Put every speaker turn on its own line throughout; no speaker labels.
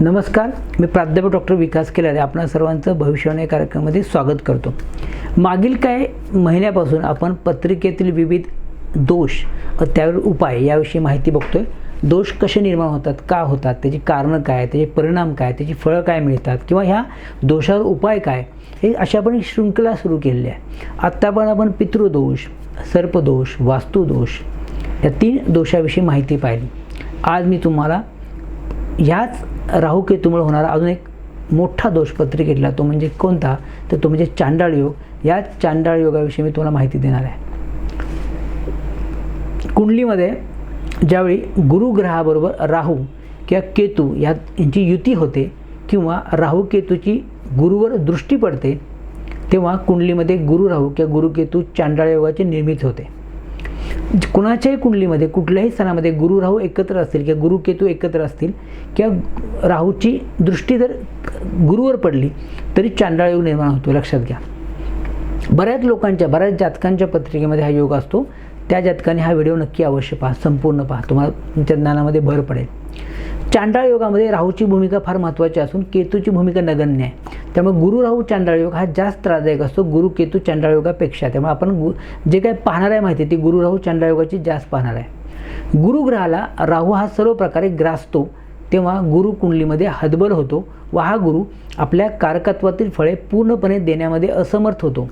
नमस्कार मी प्राध्यापक डॉक्टर विकास केलारे आपणा सर्वांचं भविष्यवाणी कार्यक्रमामध्ये स्वागत करतो. मागील काही महिन्यापासून आपण पत्रिकेतील विविध दोष त्यावर उपाय याविषयी माहिती बघतोय. दोष कसे निर्माण होतात का होतात त्याची कारणं काय त्याचे परिणाम काय त्याची फळं काय मिळतात किंवा ह्या दोषावर उपाय काय हे अशा आपण एक शृंखला सुरू केलेली आहे. आत्ता पण आपण पितृदोष सर्पदोष वास्तुदोष या तीन दोषाविषयी माहिती पाहिली. आज मी तुम्हाला ह्याच राहुकेतूमुळे होणारा अजून एक मोठा दोष पत्रिकेतला तो म्हणजे कोणता? तर तो म्हणजे चांडाळ योग. या चांडाळ योगाविषयी मी तुम्हाला माहिती देणार आहे. कुंडलीमध्ये ज्यावेळी गुरुग्रहाबरोबर राहू किंवा केतू या यांची युती होते किंवा राहू केतूची गुरुवर दृष्टी पडते तेव्हा कुंडलीमध्ये गुरु राहू किंवा गुरुकेतू चांडाळ योगाची निर्मिती होते. कुणाच्याही कुंडलीमध्ये कुठल्याही स्थानामध्ये गुरु राहू एकत्र असतील किंवा गुरु केतू एकत्र असतील किंवा राहूची दृष्टी जर गुरुवर पडली तरी चांडाळ योग निर्माण होतो. लक्षात घ्या. बऱ्याच लोकांच्या बऱ्याच जातकांच्या पत्रिकेमध्ये हा योग असतो. त्या जातकाने हा व्हिडिओ नक्की अवश्य पहा संपूर्ण पहा. तुम्हाला तुमच्या ज्ञानामध्ये भर पडेल. चांडाळ योगामध्ये राहूची भूमिका फार महत्त्वाची असून केतूची भूमिका नगण्य आहे. त्यामुळे गुरु राहू चांडाळ योग हा जास्त त्रासदायक असतो. गुरु केतू चांडाळ योगापेक्षा त्यामुळे आपण गु जे काय पाहणार आहे माहिती ती गुरु राहू चांडाळ योगाची जास्त पाहणार आहे. गुरुग्रहाला राहू हा सर्व प्रकारे ग्रासतो तेव्हा गुरु कुंडलीमध्ये हतबल होतो. व हा गुरु आपल्या कारकत्वातील फळे पूर्णपणे देण्यामध्ये असमर्थ होतो.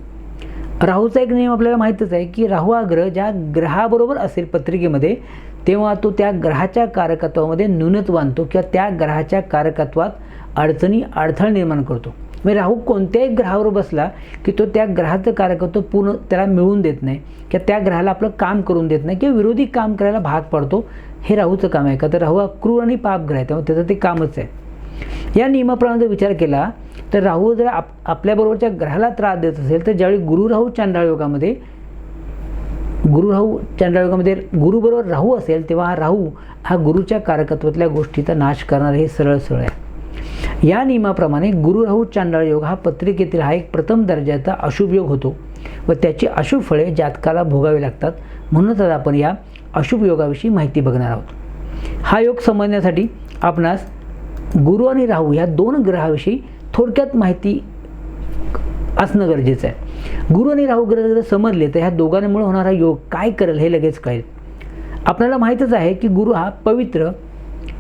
राहूचा एक नियम आपल्याला माहीतच आहे की राहू हा ग्रह ज्या ग्रहाबरोबर असेल पत्रिकेमध्ये तेव्हा तो त्या ग्रहाच्या कारकत्वामध्ये न्यूनत्व आणतो किंवा त्या ग्रहाच्या कारकत्वात अडचणी अडथळ निर्माण करतो. म्हणजे राहू कोणत्याही ग्रहावर बसला की तो त्या ग्रहाचं कार्यकर्तो पूर्ण त्याला मिळवून देत नाही किंवा त्या ग्रहाला आपलं काम करून देत नाही किंवा विरोधी काम करायला भाग पडतो हे राहूचं काम आहे. का तर राहू हा क्रूर आणि पाप ग्रह आहे त्यामुळे त्याचं ते कामच आहे. या नियमाप्रमाणे जर विचार केला तर राहू जर आप आपल्याबरोबरच्या ग्रहाला त्रास देत असेल तर ज्यावेळी गुरु राहू चांदाळ योगामध्ये गुरु राहू चांडाळ गुरुबरोबर राहू असेल तेव्हा हा राहू हा गुरुच्या कारकत्वातल्या गोष्टीचा नाश करणार हे सरळ सरळ आहे. या नियमाप्रमाणे गुरु राहू चांडाळ योग हा पत्रिकेतील हा एक प्रथम दर्जाचा अशुभ योग होतो व त्याची अशुभ फळे जातकाला भोगावी लागतात. म्हणूनच आज आपण या अशुभ योगाविषयी माहिती बघणार आहोत. हा योग समजण्यासाठी आपणास गुरु आणि राहू या दोन ग्रहाविषयी थोडक्यात माहिती असणं गरजेचं आहे. गुरु आणि राहू ग्रह जर समजले तर ह्या दोघांमुळे होणारा योग काय करेल हे लगेच कळेल. आपल्याला माहीतच आहे की गुरु हा पवित्र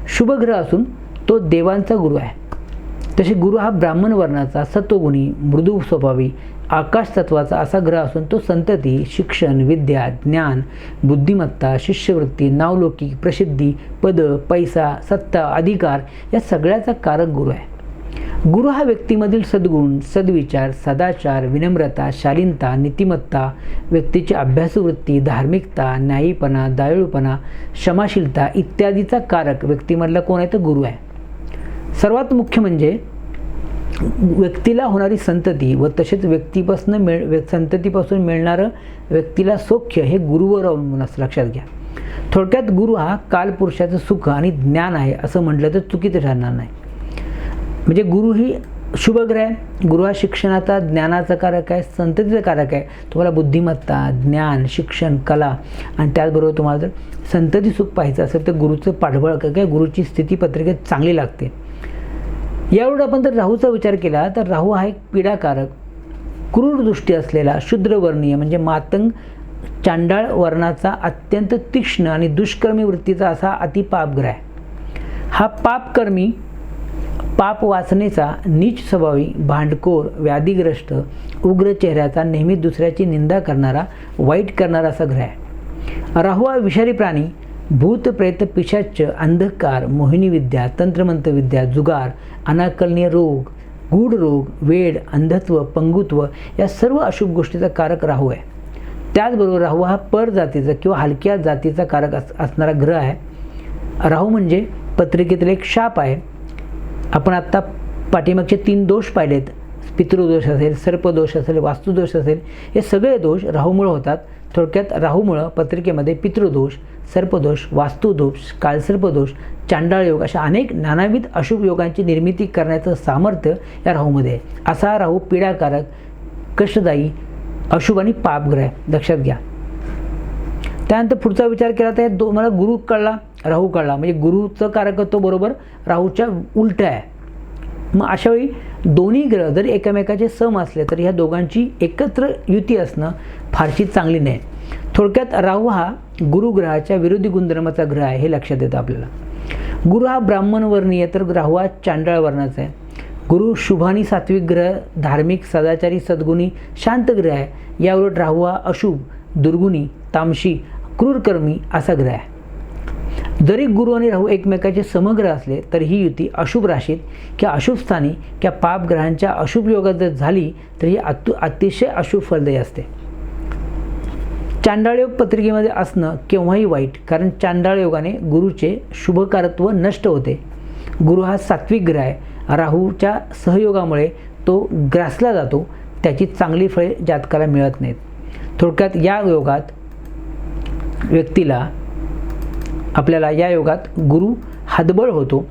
शुभग्रह असून तो देवांचा गुरु आहे. तसे गुरु हा ब्राह्मण वर्णाचा सत्वगुणी मृदू स्वभावी आकाश तत्वाचा असा ग्रह असून तो संतती शिक्षण विद्या ज्ञान बुद्धिमत्ता शिष्यवृत्ती नावलौकिक प्रसिद्धी पद पैसा सत्ता अधिकार या सगळ्याचा कारक गुरु आहे. गुरु हा व्यक्तीमधील सद्गुण सद्विचार सदाचार विनम्रता शालीनता नीतिमत्ता व्यक्तीची अभ्यासवृत्ती धार्मिकता न्यायीपणा दयाळूपणा क्षमाशीलता इत्यादीचा कारक व्यक्तीमधला कोण आहे? तर गुरु आहे. सर्वात मुख्य म्हणजे व्यक्तीला होणारी संतती व तसेच व्यक्तीपासून मिळ व्य संततीपासून मिळणारं व्यक्तीला सौख्य हे गुरुवर अवलंबून असं लक्षात घ्या. थोडक्यात गुरु हा कालपुरुषाचं सुख आणि ज्ञान आहे असं म्हटलं तर चुकीचं ठरणार नाही. म्हणजे गुरु ही शुभग्रह आहे. गुरु हा शिक्षणाचा ज्ञानाचा कारक आहे संततीचा कारक आहे. तुम्हाला बुद्धिमत्ता ज्ञान शिक्षण कला आणि त्याचबरोबर तुम्हाला जर संतती सुख पाहायचं असेल तर गुरुचं पाठबळ काय? गुरुची स्थिती पत्रिकेत चांगली लागते. यावर आपण जर राहूचा विचार केला तर राहू हा एक पीडाकारक क्रूर दृष्टी असलेला शूद्रवर्णीय म्हणजे मातंग चांडाळ वर्णाचा अत्यंत तीक्ष्ण आणि दुष्कर्मी वृत्तीचा असा अतिपापग्रह आहे. हा पापकर्मी पाप वासनेचा नीच स्वभावी भांडखोर व्याधीग्रस्त उग्र चेहऱ्याचा नेहमी दुसऱ्याची निंदा करणारा वाईट करणारा असा ग्रह आहे. राहू हा विषारी प्राणी भूत प्रेत पिशाच अंधकार मोहिनी विद्या विद्या जुगार अनाकलनीय रोग गूढ रोग वेड अंधत्व पंगुत्व या सर्व अशुभ गोष्टीचा कारक राहू आहे. त्याचबरोबर राहू हा पर जातीचा किंवा हलक्या जातीचा कारक अस असणारा ग्रह आहे. राहू म्हणजे पत्रिकेतील एक शाप आहे. आपण आत्ता पाठीमागचे तीन दोष पाहिलेत. पितृदोष असेल सर्पदोष असेल वास्तुदोष असेल हे सगळे दोष राहूमुळं होतात. थोडक्यात राहूमुळं पत्रिकेमध्ये पितृदोष सर्पदोष वास्तुदोष कालसर्पदोष चांडाळ योग अशा अनेक नानाविध अशुभ योगांची निर्मिती करण्याचं सामर्थ्य या राहूमध्ये. आहे असा राहू पीडाकारक कष्टदायी अशुभ आणि पापग्रह. लक्षात घ्या. त्यानंतर पुढचा विचार केला तर दो मला गुरु कळला. राहू कळला. म्हणजे गुरुचं कारकत्व बरोबर राहूच्या उलट आहे. मग अशा वेळी दोन्ही ग्रह जरी एकमेकाचे सम असले तर ह्या दोघांची एकत्र युती असणं फारशी चांगली नाही. थोडक्यात राहू हा गुरुग्रहाच्या विरोधी गुणधर्माचा ग्रह आहे हे लक्षात येतं आपल्याला. गुरु हा ब्राह्मण वर्णीय तर राहू हा चांडाळ वर्णाचा आहे. गुरु शुभानी सात्विक ग्रह धार्मिक सदाचारी सद्गुणी शांत ग्रह आहे. याउलट राहू हा अशुभ दुर्गुणी तामशी क्रूरकर्मी असा ग्रह आहे. जरी गुरु आणि राहू एकमेकाचे समग्र असले तर ही युती अशुभ राशीत किंवा अशुभ स्थानी किंवा पाप ग्रहांच्या अशुभ योगात जर झाली तर ही अतु अतिशय अशुभ फलदायी असते. चांडाळयोग पत्रिकेमध्ये असणं केव्हाही वाईट कारण चांडाळयोगाने गुरुचे शुभकारत्व नष्ट होते. गुरु हा सात्विक ग्रह आहे. राहूच्या सहयोगामुळे तो ग्रासला जातो. त्याची चांगली फळे जातकाला मिळत नाहीत. थोडक्यात या योगात व्यक्तीला आपल्याला या योगात गुरु हातबळ होतो.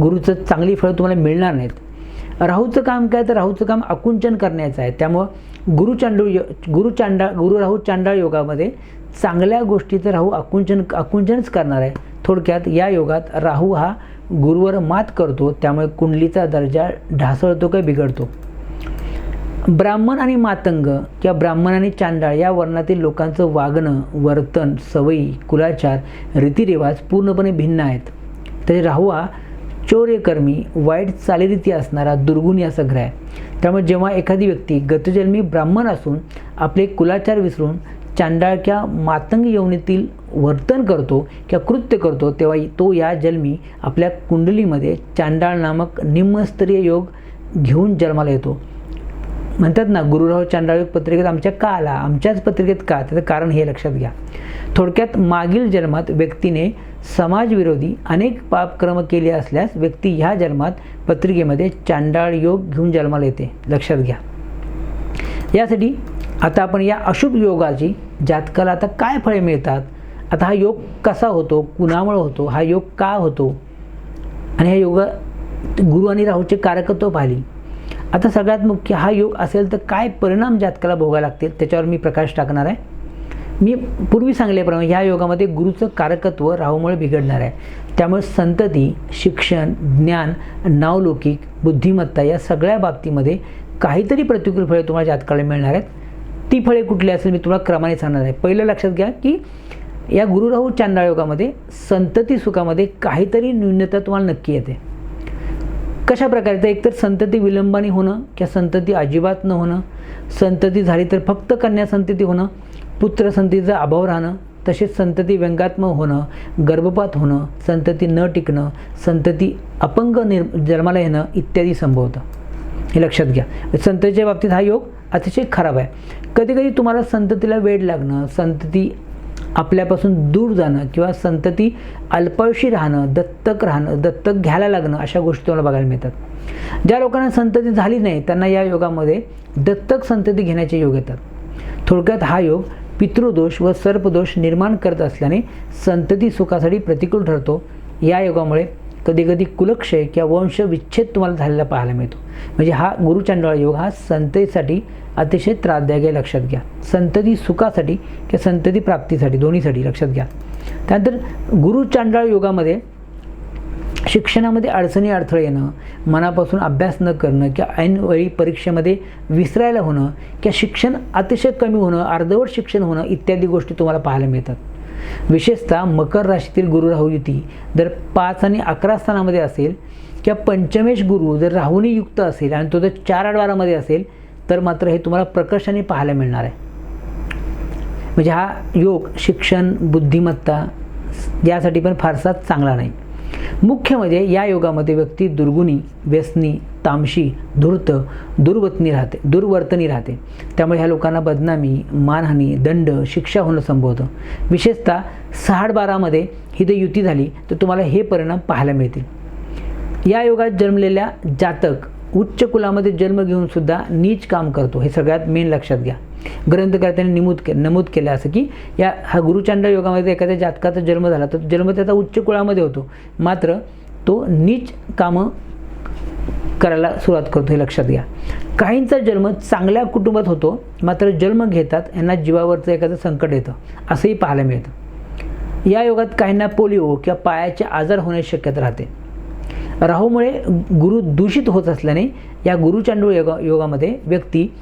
गुरुचं चांगली फळं तुम्हाला मिळणार नाहीत. राहूचं काम काय? तर राहूचं काम आकुंचन करण्याचं आहे. त्यामुळं गुरु चांडू यो गुरु चांडाळ गुरु राहू चांडाळ योगामध्ये चांगल्या गोष्टीचं राहू आकुंचन आकुंचनच करणार आहे. थोडक्यात या योगात राहू हा गुरुवर मात करतो. त्यामुळे कुंडलीचा दर्जा ढासळतो काय बिघडतो? ब्राह्मण आणि मातंग किंवा ब्राह्मण आणि चांडाळ या वर्णातील लोकांचं वागणं वर्तन सवयी कुलाचार रीतिरिवाज पूर्णपणे भिन्न आहेत. तरी राहुआ चौर्यकर्मी वाईट चालीरीती असणारा दुर्गुणी असा ग्रह आहे त्यामुळे जेव्हा एखादी व्यक्ती गतजन्मी ब्राह्मण असून आपले कुलाचार विसरून चांडाळ किंवा मातंग यवनीतील वर्तन करतो किंवा कृत्य करतो तेव्हा तो या जन्मी आपल्या कुंडलीमध्ये चांडाळ नामक निम्नस्तरीय योग घेऊन जन्माला येतो. म्हणतात ना गुरुराव चांडाळयोग पत्रिकेत आमच्या का आला आमच्याच पत्रिकेत का? त्याचं कारण हे लक्षात घ्या. थोडक्यात मागील जन्मात व्यक्तीने समाजविरोधी अनेक पापक्रम केले असल्यास व्यक्ती ह्या जन्मात पत्रिकेमध्ये चांडाळ योग घेऊन जन्माला येते. लक्षात घ्या. यासाठी आता आपण या अशुभ योगाची जातकाला आता काय फळे मिळतात? आता हा योग कसा होतो? कुणामुळे होतो? हा योग का होतो? आणि ह्या योग गुरु आणि राहूचे कारकत्व पाहिली. आता सगळ्यात मुख्य हा योग असेल तर काय परिणाम जातकाला भोगायला लागतील? त्याच्यावर मी प्रकाश टाकणार आहे. मी पूर्वी सांगल्याप्रमाणे ह्या योगामध्ये गुरुचं कारकत्व राहूमुळे बिघडणार आहे. त्यामुळे संतती शिक्षण ज्ञान नावलौकिक बुद्धिमत्ता या सगळ्या बाबतीमध्ये काहीतरी प्रतिकूल फळे तुम्हाला जातकाला मिळणार आहेत. ती फळे कुठली असेल मी तुम्हाला क्रमाने सांगणार आहे. पहिलं लक्षात घ्या की या गुरुराहू चांदाळ योगामध्ये संतती सुखामध्ये काहीतरी न्यूनता तुम्हाला नक्की येते. कशा प्रकारे तर एकतर संतती विलंबाने होणं किंवा संतती अजिबात न होणं संतती झाली तर फक्त कन्या संतती होणं पुत्र संततीचा अभाव राहणं तसेच संतती व्यंगात्मक होणं गर्भपात होणं संतती न टिकणं संतती अपंग निर् जन्माला येणं इत्यादी संभवतं. हे लक्षात घ्या. संततीच्या बाबतीत हा योग अतिशय खराब आहे. कधीकधी तुम्हाला संततीला वेळ लागणं संतती आपल्यापासून दूर जाणं किंवा संतती अल्पायुषी राहणं दत्तक राहणं दत्तक घ्यायला लागणं अशा गोष्टी तुम्हाला बघायला मिळतात. ज्या लोकांना संतती झाली नाही त्यांना या योगामध्ये दत्तक संतती घेण्याचे योग येतात. थोडक्यात हा योग पितृदोष व सर्पदोष निर्माण करत असल्याने संतती सुखासाठी प्रतिकूल ठरतो. या योगामुळे कधीकधी कुलक्षय किंवा वंशविच्छेद तुम्हाला झालेला पाहायला मिळतो. म्हणजे हा गुरुचांडोळा योग हा संततीसाठी अतिशय त्रासदायक आहे लक्षात घ्या. संतती सुखासाठी किंवा संतती प्राप्तीसाठी दोन्हीसाठी लक्षात घ्या. त्यानंतर गुरुचांडाळ योगामध्ये शिक्षणामध्ये अडचणी अडथळे येणं मनापासून अभ्यास न करणं किंवा ऐनवेळी परीक्षेमध्ये विसरायला होणं किंवा शिक्षण अतिशय कमी होणं अर्धवट शिक्षण होणं इत्यादी गोष्टी तुम्हाला पाहायला मिळतात. विशेषतः मकर राशीतील गुरु राहू युती जर पाच आणि अकरा स्थानामध्ये असेल किंवा पंचमेश गुरु जर राहूनी युक्त असेल आणि तो जर चार आडवारामध्ये असेल तर मात्र हे तुम्हाला प्रकर्षाने पाहायला मिळणार आहे. म्हणजे हा योग शिक्षण बुद्धिमत्ता यासाठी पण फारसा चांगला नाही. मुख्य म्हणजे या योगामध्ये व्यक्ती दुर्गुणी व्यसनी तामशी धूर्त दुर्वतनी राहते दुर्वर्तनी राहते. त्यामुळे ह्या लोकांना बदनामी मानहानी दंड शिक्षा होणं संभवतं. विशेषतः सहाड बारामध्ये ही जर युती झाली तर तुम्हाला हे परिणाम पाहायला मिळतील. या योगात जन्मलेल्या जातक उच्च कुलामध्ये जन्म घेऊन सुद्धा नीच काम करतो. हे सगळ्यात मेन लक्षात घ्या. ग्रंथकर्त्यांनी नमूद के नमूद केलं असं की या हा गुरुचांड योगामध्ये एखाद्या जातकाचा जन्म झाला तर जन्म त्याचा उच्च कुळामध्ये होतो. मात्र तो नीच कामं करायला सुरुवात करतो हे लक्षात घ्या. काहींचा जन्म चांगल्या कुटुंबात होतो मात्र जन्म घेतात यांना जीवावरचं एखादं संकट येतं असंही पाहायला मिळतं. या योगात काहींना पोलिओ किंवा पायाचे आजार होण्याची शक्यता राहते. राहूमुळे गुरु दूषित होत असल्याने या गुरुचांडूळ योगा योगामध्ये व्यक्ती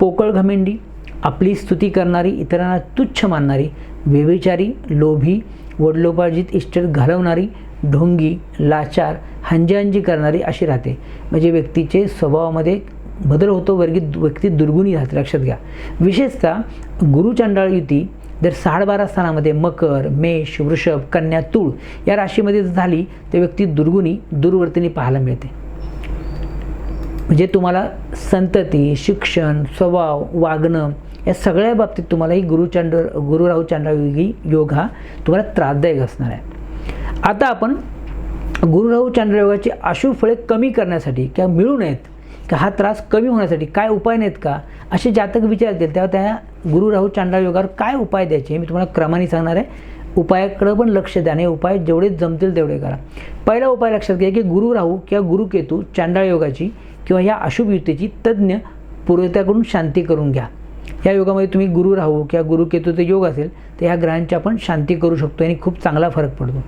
पोकळ घमेंडी आपली स्तुती करणारी इतरांना तुच्छ मानणारी व्यभिचारी लोभी वडलोपार्जित इष्ट घालवणारी ढोंगी लाचार हंजाहंजी करणारी अशी राहते. म्हणजे व्यक्तीचे स्वभावामध्ये बदल होतो वर्गीत व्यक्ती दुर्गुणी राहते. लक्षात घ्या. विशेषतः गुरुचांडाळ युती जर साडेबारा स्थानामध्ये मकर मेष वृषभ कन्या तूळ या राशीमध्ये जर झाली तर व्यक्ती दुर्गुणी दुर्वर्तनी पाहायला मिळते. म्हणजे तुम्हाला संतती शिक्षण स्वभाव वागणं या सगळ्या बाबतीत तुम्हाला ही गुरुचांड गुरु राहू चांडायोगी योग हा तुम्हाला त्रासदायक असणार आहे. आता आपण गुरु राहू चांद्रयोगाची अशुभ फळे कमी करण्यासाठी किंवा मिळू नयेत का हा त्रास कमी होण्यासाठी काय उपाय नाहीत का? असे जातक विचारतील तेव्हा त्या गुरु राहू चांडाळ योगावर काय उपाय द्यायचे हे मी तुम्हाला क्रमाने सांगणार आहे. उपायाकडं पण लक्ष द्या आणि उपाय जेवढे जमतील तेवढे करा. पहिला उपाय लक्षात घ्या की गुरु राहू किंवा गुरुकेतू चांडाळ योगाची किंवा या अशुभ युतीची तज्ज्ञ पूर्वत्याकडून शांती करून घ्या. या योगामध्ये तुम्ही गुरु राहू किंवा गुरुकेतूचा योग असेल तर ह्या ग्रहांची आपण शांती करू शकतो आणि खूप चांगला फरक पडतो.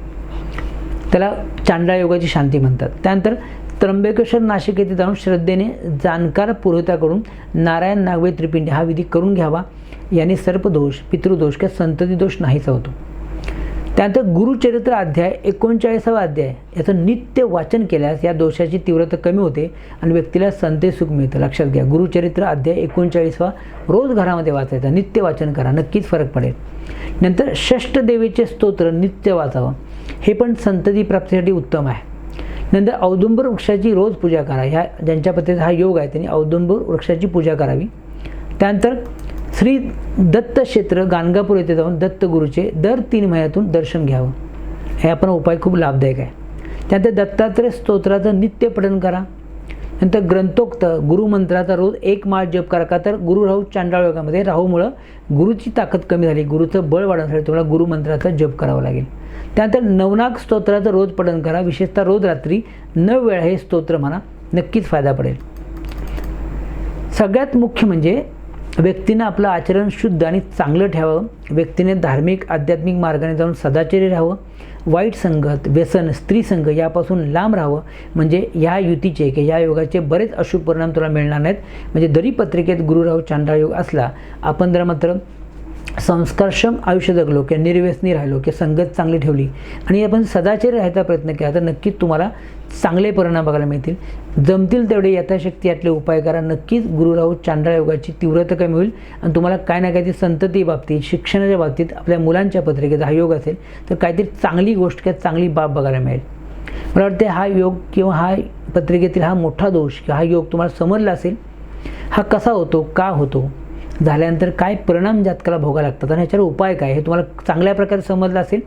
त्याला चांडाळ योगाची शांती म्हणतात. त्यानंतर त्र्यंबकेश्वर नाशिक येथे जाऊन श्रद्धेने जाणकार पुरोहिताकडून नारायण नागवे त्रिपिंडी हा विधी करून घ्यावा. याने सर्पदोष पितृदोष किंवा संतती दोष नाहीसा होतो. त्यानंतर गुरुचरित्र अध्याय एकोणचाळीसावा अध्याय याचं नित्य वाचन केल्यास या दोषाची तीव्रता कमी होते आणि व्यक्तीला संते सुख मिळतं. लक्षात घ्या गुरुचरित्र अध्याय एकोणचाळीसवा रोज घरामध्ये वाचायचा. नित्य वाचन करा नक्कीच फरक पडेल. नंतर षष्ठ देवीचे स्तोत्र नित्य वाचावं. हे पण संतती प्राप्तीसाठी उत्तम आहे. नंतर औदुंबर वृक्षाची रोज पूजा करा. ह्या ज्यांच्या पद्धतीचा हा योग आहे त्यांनी औदुंबर वृक्षाची पूजा करावी. त्यानंतर श्री दत्त क्षेत्र गाणगापूर येथे जाऊन दत्तगुरूचे दर तीन महिन्यातून दर्शन घ्यावं. हे आपण उपाय खूप लाभदायक आहे. त्यानंतर दत्तात्रय स्तोत्राचं नित्य पठण करा. नंतर ग्रंथोक्त गुरुमंत्राचा रोज एक माळ जप करा का तर गुरु राहू चांडाळ योगामध्ये राहूमुळं गुरुची ताकद कमी झाली. गुरुचं बळ वाढवण्यासाठी तुम्हाला गुरुमंत्राचा जप करावा लागेल. त्यानंतर नवनाग स्तोत्राचं रोज पठण करा. विशेषतः रोज रात्री नऊ वेळा हे स्तोत्र म्हणा नक्कीच फायदा पडेल. सगळ्यात मुख्य म्हणजे व्यक्तीनं आपलं आचरण शुद्ध आणि चांगलं ठेवावं. व्यक्तीने धार्मिक आध्यात्मिक मार्गाने जाऊन सदाचारी राहावं. वाईट संगत व्यसन स्त्री संघ यापासून लांब राहावं. म्हणजे या युतीचे किंवा या योगाचे बरेच अशुभ परिणाम तुला मिळणार नाहीत. म्हणजे दरी पत्रिकेत गुरुराव चांडाळ योग असला आपण जर मात्र संस्कारक्षम आयुष्य जगलो किंवा निर्व्यसनी राहिलो किंवा संगत चांगली ठेवली. आणि आपण सदाचारी राहायचा प्रयत्न केला तर नक्कीच तुम्हाला चांगले परिणाम बघायला मिळतील. जमतील तेवढे यथाशक्ती यातले उपाय करा. नक्कीच गुरुराहू चांद्रा योगाची तीव्रता कमी होईल आणि तुम्हाला काय ना काहीतरी संतती बाबतीत शिक्षणाच्या बाबतीत आपल्या मुलांच्या पत्रिकेत हा योग असेल तर काहीतरी चांगली गोष्ट किंवा चांगली बाब बघायला मिळेल. मला वाटते हा योग किंवा हा पत्रिकेतील हा मोठा दोष किंवा हा योग तुम्हाला समजला असेल हा कसा होतो का होतो झाल्यानंतर काय परिणाम जातकाला भोगा लागतात आणि ह्याच्यावर उपाय काय? हे तुम्हाला चांगल्या प्रकारे समजलं असेल.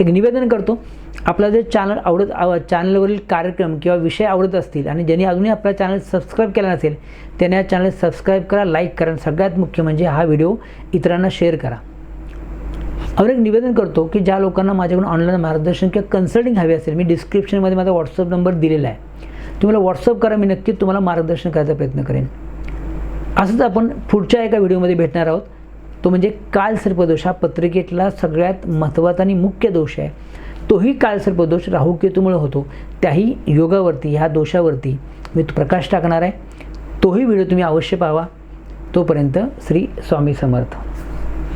एक निवेदन करतो. आपला जर चॅनल आवडत आव चॅनलवरील कार्यक्रम किंवा विषय आवडत असतील आणि ज्यांनी अजूनही आपला चॅनल सबस्क्राईब केला नसेल त्याने या चॅनल सबस्क्राईब करा लाईक करा सगळ्यात मुख्य म्हणजे हा व्हिडिओ इतरांना शेअर करा. अजून एक निवेदन करतो की ज्या लोकांना माझ्याकडून ऑनलाईन मार्गदर्शन किंवा कन्सल्टिंग हवी असेल मी डिस्क्रिप्शनमध्ये माझा व्हॉट्सअप नंबर दिलेला आहे. तुम्हाला व्हॉट्सअप करा मी नक्कीच तुम्हाला मार्गदर्शन करायचा प्रयत्न करेन. असंच आपण पुढच्या एका व्हिडिओमध्ये भेटणार आहोत. तो म्हणजे कालसर्पदोष हा पत्रिकेतला सगळ्यात महत्त्वाचा आणि मुख्य दोष आहे. तोही कालसर्पदोष राहुकेतूमुळे होतो. त्याही योगावरती ह्या दोषावरती मी प्रकाश टाकणार आहे. तोही व्हिडिओ तुम्ही अवश्य पाहावा तोपर्यंत श्री स्वामी समर्थ.